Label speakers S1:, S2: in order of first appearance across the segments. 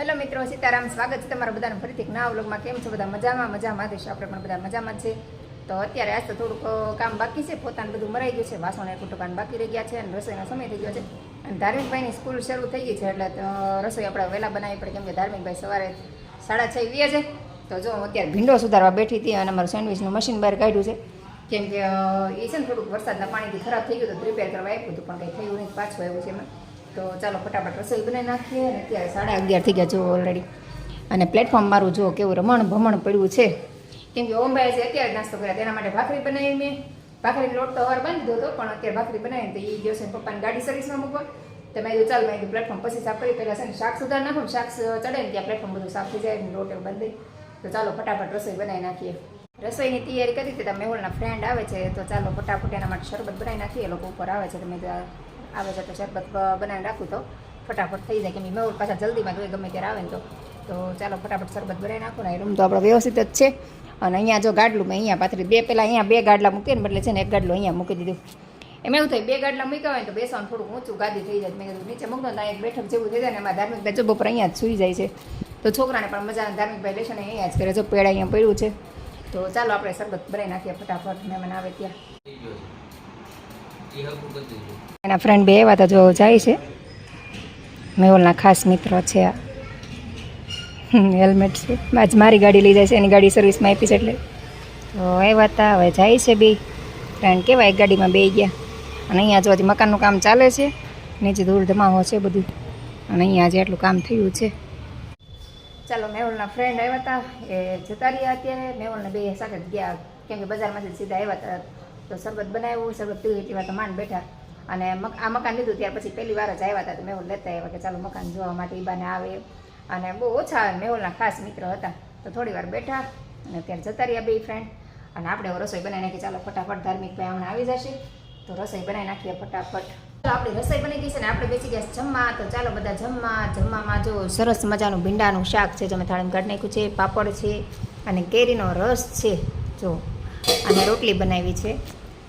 S1: Hello મિત્રો, સીતારામ, સ્વાગત છે તમારા બધાનું ફરીથી ના વ્લોગમાં. કેમ છો બધા? મજામાં? મજામાં દેશો આપણે પણ બધા મજામાં છે. તો અત્યારે આજ તો થોડુંક કામ બાકી છે. પોતાનું બધું મરાઈ ગયું છે. વાસણ કુટુંબાન બાકી રહી ગયા છે અને રસોઈનો સમય થઈ ગયો છે. અને ધાર્મિકભાઈની સ્કૂલ શરૂ થઈ ગઈ છે એટલે રસોઈ આપણે વહેલા બનાવવી પડે. કેમ કે ધાર્મિકભાઈ સવારે સાડા છ વીએ છે. તો જો હું અત્યારે ભીંડો સુધારવા બેઠી હતી અને અમારું સેન્ડવિચનું મશીન બહાર કાઢ્યું છે. કેમ કે એ છે ને થોડુંક વરસાદના પાણીથી ખરાબ થઈ ગયું તો રિપેર કરવા આપ્યું હતું, પણ કંઈ થયું નહીં, પાછું આવ્યું છે એમાં. તો ચાલો ફટાફટ રસોઈ બનાવી નાખીએ. અને અત્યારે સાડા અગિયાર થઈ ગયા જો ઓલરેડી અને પ્લેટફોર્મ મારું જુઓ કેવું રમણ ભમણ પડ્યું છે. કેમ કે ઓમભાઈ છે અત્યારે નાસ્તો કર્યા તેના માટે ભાખરી બનાવી મેં. ભાખરીનો લોટ તો હવાર બાંધી દીધો પણ અત્યારે ભાખરી બનાવીને તો એ ગયો છે પપ્પાની ગાડી સર્વિસમાં મૂકવા. તો મેં ચાલ મેં પ્લેટફોર્મ પછી સાફ કરી પહેલાં છે ને શાક સુધાર નાખો શાક ચડે ને ત્યાં પ્લેટફોર્મ બધું સાફ થઈ જાય લોટ એવું બંધ તો ચાલો ફટાફટ રસોઈ બનાવી નાખીએ. રસોઈની તૈયારી કરી હતી. તો મેહુલના ફ્રેન્ડ આવે છે. તો ચાલો ફટાફટ એના માટે શરબત બનાવી નાખીએ. લોકો ઉપર આવે છે. તો મેં આવે છે તો શરબત બનાવીને રાખું તો ફટાફટ થઈ જાય. કેમ કે મેહુલ પાછા જલ્દીમાં જોઈએ ગમે ત્યારે આવે ને તો. તો ચાલો ફટાફટ શરબત બનાવી નાખું ને રૂમ તો આપણો વ્યવસ્થિત જ છે. અને અહીંયા જો ગાડલું મેં અહીંયા પાથરી બે પહેલાં અહીંયા બે ગાડલા મૂકીએ ને એટલે છે ને એક ગાડલું અહીંયા મૂકી દીધું. એમ એવું થાય, બે ગાડલા મૂક્યા હોય તો બેસવાનું થોડુંક ઊંચું, ગાદી થઈ જાય. મેં કીધું નીચે મૂકતો ત્યાં એક બેઠક જેવું થઈ જાય ને એમાં ધાર્મિકભાઈ જો બપોર અહીંયા જ સૂઈ જાય છે. તો છોકરાને પણ મજાના ધાર્મિક ભાઈ લેશે ને અહીંયા જ કરે. જો પેડા અહીંયા પડ્યું છે. તો ચાલો આપણે શરબત બનાવી નાખીએ ફટાફટ. મહેમાન આવે ત્યાં. એના ફ્રેન્ડ બે એવા તો જો જાય છે. મેહુલના ખાસ મિત્રો છે આ. હેલ્મેટ છે. આજ મારી ગાડી લઈ જાય છે. એની ગાડી સર્વિસમાં આપી છે એટલે. તો એવા તા હવે જાય છે બે. ફ્રેન્ડ કેવા એક ગાડીમાં બે ગયા. અને અહીંયા જો મકાનનું કામ ચાલે છે. નીચે ધૂળ ધમાવો છે બધું. અને અહીંયા આજે એટલું કામ થયું છે. ચાલો, મેહુલના ફ્રેન્ડ આવ્યા હતા એ જતા રહ્યા અત્યારે. મેહુલને બે સાથે ગયા. કેમ કે બજારમાંથી સીધા આવ્યા હતા તો શરબત બનાવ્યું, શરબત પીવું એટલી વાર તો માંડ બેઠા. અને આ મકાન લીધું ત્યાર પછી પહેલી વાર જ આવ્યા હતા તો મેહુલ લેતા આવ્યા કે ચાલો મકાન જોવા માટે ઈબાને આવે. અને બહુ ઓછા મેહુલના ખાસ મિત્ર હતા, તો થોડી વાર બેઠા અને અત્યારે જતા રહ્યા બે ફ્રેન્ડ અને આપણે રસોઈ બનાવી નાખી, ચાલો ફટાફટ ધાર્મિક ભાઈ હમણાં આવી જશે. તો રસોઈ બનાવી નાખીએ ફટાફટ. તો આપણી રસોઈ બની ગઈ છે ને આપણે બેસી ગયા જમવા, તો ચાલો બધા જમવા. જમવામાં જો સરસ મજાનું ભીંડાનું શાક છે જો મેં થાળીમાં કાઢી નાખ્યું છે, પાપડ છે અને કેરીનો રસ છે. જો, અને રોટલી બનાવી છે.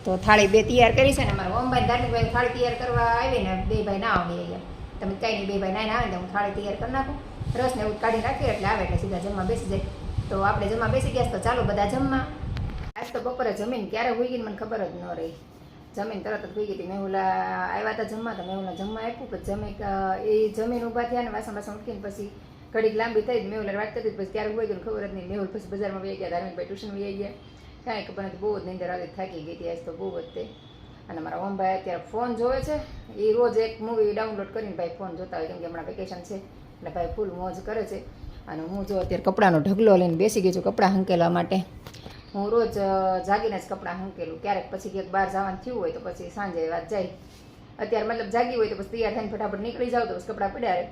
S1: તો થાળી બે તૈયાર કરી છે ને અમારા ઓમભાઈ ધાર્મિકભાઈ થાળી તૈયાર કરવા આવી ને બે ભાઈ ના આવે અહીંયા. તમે કઈ નહીં, બે ભાઈ ના આવે ને હું થાળી તૈયાર કરી નાખું. રસ ને એવું કાઢી નાખીએ એટલે આવે એટલે સીધા જમવા બેસી જાય. તો આપણે જમવા બેસી ગયા તો ચાલો બધા જમવા. આજ તો બપોરે જમીન ક્યારે હોઈ ગઈ મને ખબર જ ન રહી. જમીન તરત જ ગઈ હતી. મેહુલા આવ્યા હતા જમવા તો મેહુલા જમવા આપ્યું, પછી જમી એ જમીન ઊભા થયા ને વાસણ વાસણ ઉઠીને પછી ઘડીક લાંબી થઈ મેહુલા વાત કરતી પછી ક્યારે હોય ગયું ખબર જ નહીં. મેહુલ પછી બજારમાં વહી ગયા, ધાર્મિકભાઈ ટ્યુશન વહી ગયા. કાંઈ ખબર નથી બહુ જ નિંદર આવી થાકી ગઈ હતી આજ તો બહુ જ તે. અને મારા ઓમભાઈ અત્યારે ફોન જોવે છે. એ રોજ એક મૂવી ડાઉનલોડ કરીને ભાઈ ફોન જોતા હોય, કેમ કે હમણાં વેકેશન છે. એટલે ભાઈ ફૂલ મોજ કરે છે. અને હું જો અત્યારે કપડાનો ઢગલો લઈને બેસી ગઈ છું કપડાં હંકેલવા માટે. હું રોજ જાગીને જ કપડાં હંકેલું. ક્યારેક પછી ક્યાંક બહાર જવાનું થયું હોય તો પછી સાંજે વાત જાય. અત્યારે મતલબ જાગી હોય તો પછી તૈયાર થઈને ફટાફટ નીકળી જાવ તો પછી કપડાં પડ્યા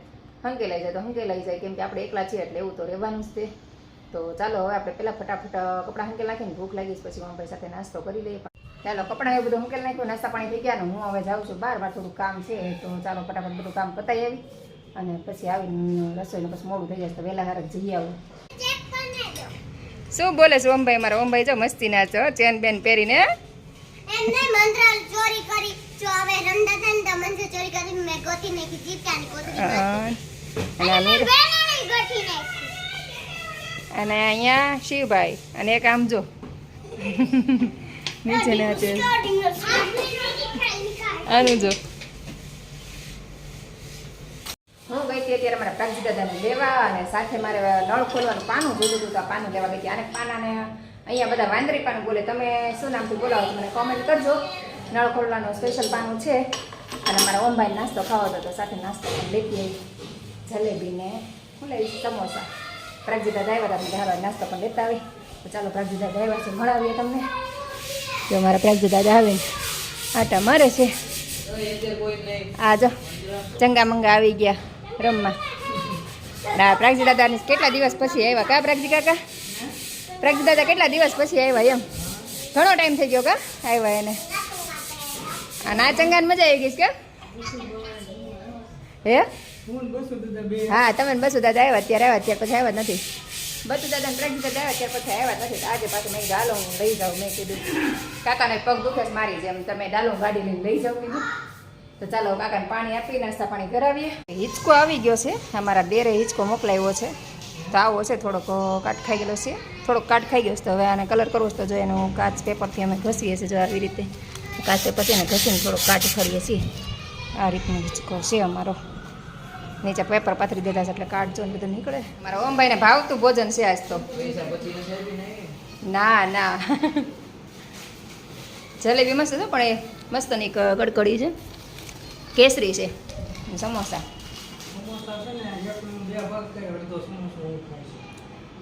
S1: હંકેલાઈ જાય તો હંકેલાઈ જાય, કેમ કે આપણે એકલા છીએ એટલે એવું તો રહેવાનું જ તે. તો ચાલો હવે આપણે પહેલાં ફટાફટ કપડાં હંકેલ નાખીને ભૂખ લાગી પછી ભાઈ સાથે નાસ્તો કરી લઈએ. ચાલો કપડાં એ બધું હંકેલ નાખ્યું નાસ્તા પાણી થઈ ગયા ને હું હવે જાઉં છું બહાર મારે થોડું કામ છે તો ચાલો ફટાફટ બધું કામ પતાવી આવી અને પછી આવીને રસોઈને પછી મોડું થઈ જશે તો વહેલા હારે જઈ આવું. શું બોલે છે ઓમભાઈ મારા? ઓમભાઈ જો મસ્તી ના છો ચેન બેન પહેરીને.
S2: એમને ચોરી કરી જો હવે રંડા હતા તો મંત્ર ચોરી કરી મેં નાખી
S1: અને
S2: ગોતી નાખી.
S1: અને અહીંયા શિવભાઈ. અને એક આમ જો. નીચે ને છે આનું જો. હું ગઈ હતી અત્યારે મારા પ્રાગજી દાદાને લેવા અને સાથે મારે નળ ખોલવાનું પાનું જોયું હતું તો પાનું લેવા ગઈ હતી. અને પાનાને અહીંયા બધા વાંદરી પાનું બોલે. તમે શું નામથી બોલાવો તો મને કોમેન્ટ કરજો. નળ ખોલવાનું સ્પેશિયલ પાનું છે. અને મારા ઓમભાઈ નાસ્તો ખાવો હતો તો સાથે નાસ્તો પણ લેતી આવી. જલેબી ને લઈશ? સમોસા. પ્રાગજી દાદા આવ્યા હતા હારો નાસ્તો પણ લેતા આવી. તો ચાલો પ્રાગજીતા ડ્રાઈવર છે મળાવીએ તમને. જો મારા પ્રાગજીતા આવીને આટા મારે છે. આ જો, ચંગા મંગા આવી ગયા રમવા. ના પ્રાગજી દાદાને કેટલા દિવસ પછી આવ્યા કા પ્રાગજી કાકા? પ્રાગજી દાદા કેટલા દિવસ પછી આવ્યા એમ? ઘણો ટાઈમ થઈ ગયો કા આવ્યા એને? ના આ ચંગાને મજા આવી ગઈ કે? હે? હા, તમે બસુ દાદા આવ્યા, અત્યારે આવ્યા ત્યાર પછી આવ્યા નથી. બસુ દાદા પ્રાગજી આવ્યા, ત્યાર પછી આવ્યા નથી. આજે પાછું મેં ડાલો લઈ જાઉં, મેં કીધું, કાકાને પગ દુખે છે મારી જેમ, તમે ડાલો ગાડી લઈ જાઉં તો ચાલો કાકાને પાણી આપી, નાસ્તા પાણી કરાવીએ. હિંચકો આવી ગયો છે. અમારા બેરે હિંચકો મોકલાવ્યો છે. તો આવો છે, થોડોક કાટ ખાઈ ગયેલો છે. થોડોક કાટ ખાઈ ગયો છે તો હવે આને કલર કરવો છે તો જો એનું કાચ પેપરથી અમે ઘસીએ છીએ, જો આવી રીતે. કાચ પેપરથી એને ઘસીને થોડોક કાટ ફરીએ છીએ. આ રીતનો હિંચકો છે અમારો. નીચે પેપર પાથરી દીધા છે એટલે કાઢજો ને બધું નીકળે. મારા ઓમભાઈને ભાવતું ભોજન છે આજ તો. ના ના. જલેબી મસ્ત છે પણ એ મસ્તની ગડકડી છે. કેસરી છે. સમોસા.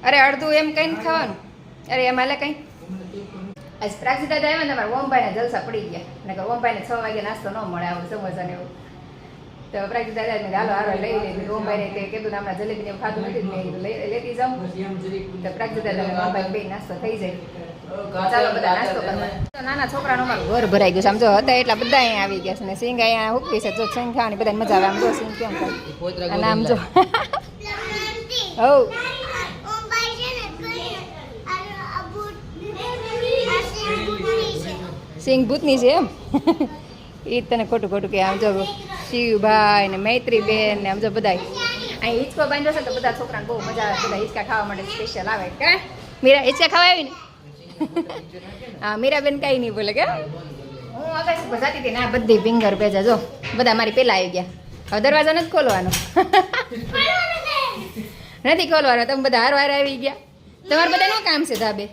S1: અરે અડધું એમ કઈ ખાવાનું. અરે એમાં લે કઈ? આજ પ્રાચી દાદા આવ્યા ને, અમારા ઓમભાઈને જલસા પડી ગયા. ઓમભાઈને છ વાગે નાસ્તો ન મળે, આવું સમોસા ને એવું. તો પ્રાચી દાદા મેં હાલો હારો લઈ લીધી ઓમભાઈને કે કીધું ને હમણાં જલેબી ને ખાધું નથી લઈ- લેતી જાઉં. તો દાદા ને બે નાસ્તો થઈ જાય. ચાલો બધા નાસ્તો કરવા. નાના છોકરાનું અમારું ઘર ભરાઈ ગયું છે. આમ જો હતા એટલા બધા અહીંયા આવી ગયા છે ને સિંગ અહીંયા હુકવી છે. જો સિંગ ખાવાની બધાને મજા આવે. આમ જો સિંગ કેમ ખાય. અને આમ જો. હવ
S2: ને
S1: સિંગ ભૂતની છે એમ? એ તને ખોટું ખોટું કે આમ જો શિવભાઈ ને મૈત્રી બેન ને આમ જો બધા અહીં હિંચકો બાંધ્યો છે તો બધા છોકરાને બહુ મજા આવે, બધા હિંચકા ખાવા માટે સ્પેશિયલ આવે. કે મીરા હિંચકા ખાવા આવી ને હા, મીરાબેન કાંઈ નહીં બોલે કે. હું આગળ ભજાતી હતી ને બધી ફિંગર ભેજા જો, બધા મારી પેલા આવી ગયા. હવે દરવાજા નથી ખોલવાનો. નથી ખોલવાનો, તમે બધા હાર વાર આવી ગયા. તમારે બધાનું કામ છે ધાબે.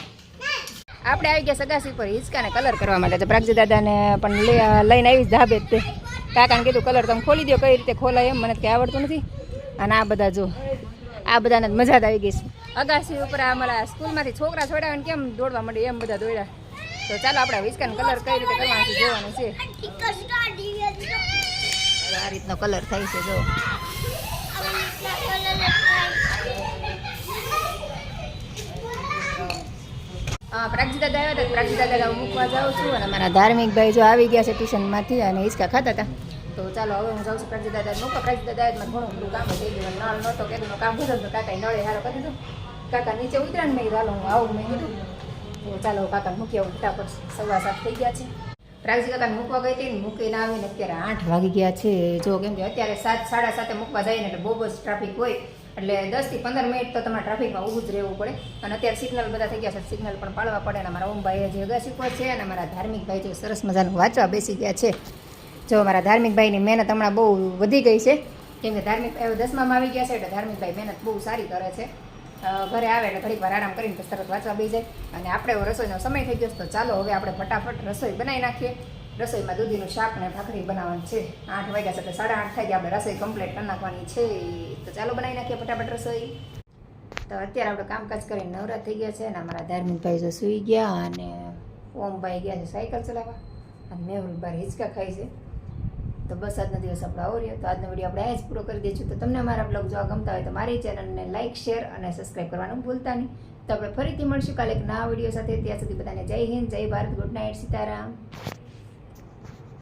S1: આપણે આવી ગયા સગાસી પર હિંચકાને કલર કરવા માટે. તો પ્રાગજી દાદાને પણ લઈ- લઈને આવી ધાબે જ તે. કાકાને કીધું કલર તમે ખોલી દો કઈ રીતે ખોલાય એમ મને કંઈ આવડતું નથી. અને આ બધા જો આ બધાને જ મજા જ આવી ગઈ છે. અગાસી ઉપર અમારા સ્કૂલમાંથી છોકરા છોડાવીને કેમ દોડવા માંડે એમ બધા દોડ્યા. તો ચાલો આપણે હિંચકાનો કલર કઈ રીતે કરવાનું છે જોવાનું છે. આ રીતનો કલર થાય છે જો
S2: આપણે
S1: હા પ્રાગજી દાદા હતા. પ્રાગજી મૂકવા જાઉં છું અને મારા ધાર્મિક ભાઈ જો આવી ગયા છે ટ્યુશનમાંથી અને હિંચકા ખાતા હતા. તો ચાલો, હવે હું જાઉં છું પ્રાગજી દાદા મૂકવા. પ્રાગજી દાદા મને ઘણું બધું કામ થઈ ગયું નળ નહોતો એનું કામ કીધું તો કાકા નળે હારો કરી દીધું. કાકા નીચે ઉતર્યા ને મેં હાલો, હું આવું. મેં કીધું. તો ચાલો કાકા મૂકી આવું ફટાફટ સવા સાત થઈ ગયા છે. પ્રાગજી કાકાને મૂકવા ગઈ હતી ને મૂકીને આવીને અત્યારે આઠ વાગી ગયા છે. જો કેમ કે અત્યારે સાત, સાડા સાતે મૂકવા જઈએ ને એટલે બહુ જ ટ્રાફિક હોય. એટલે દસથી પંદર મિનિટ તો તમારે ટ્રાફિકમાં ઊભું જ રહેવું પડે. અને અત્યારે સિગ્નલ બધા થઈ ગયા છે સિગ્નલ પણ પાડવા પડે અને મારા ઓમભાઈ જે અગાસી પર છે અને મારા ધાર્મિક ભાઈ જે સરસ મજાનું વાંચવા બેસી ગયા છે. જો મારા ધાર્મિક ભાઈની મહેનત હમણાં બહુ વધી ગઈ છે. કેમ કે ધાર્મિક દસમામાં આવી ગયા છે એટલે ધાર્મિક ભાઈ મહેનત બહુ સારી કરે છે. ઘરે આવે એટલે ઘડીક વાર આરામ કરીને તરત વાંચવા બેસી. જાય અને આપણે રસોઈનો સમય થઈ ગયો તો ચાલો હવે આપણે ફટાફટ રસોઈ બનાવી નાખીએ. રસોઈમાં દૂધીનું શાક ને ભાખરી બનાવવાનું છે. આઠ વાગ્યા એટલે સાડા આઠ થાય આપણે રસોઈ કમ્પ્લીટ કરી નાખવાની છે. તો ચાલો બનાવી નાખીએ ફટાફટ રસોઈ. તો અત્યારે આપણે કામકાજ કરીને નવરા થઈ ગયા છે અને અમારા ધાર્મિક ભાઈ જો સૂઈ ગયા અને ઓમભાઈ ગયા છે સાયકલ ચલાવવા. અને મેં બાર હિંચકા ખાય છે. તો બસ આજનો દિવસ આપણો આવો રહ્યો. તો આજનો વીડિયો આપણે અહીંયા જ પૂરો કરી દઈશું. તો તમને અમારા બ્લોગ જોવા ગમતા હોય તો મારી ચેનલને લાઇક શેર અને સબસ્ક્રાઈબ કરવાનું ભૂલતા નહીં. તો આપણે ફરીથી મળશું કાલે એક નવા વીડિયો સાથે. ત્યાં સુધી બધાને જય હિન્દ, જય ભારત, ગુડ નાઇટ, સીતારામ.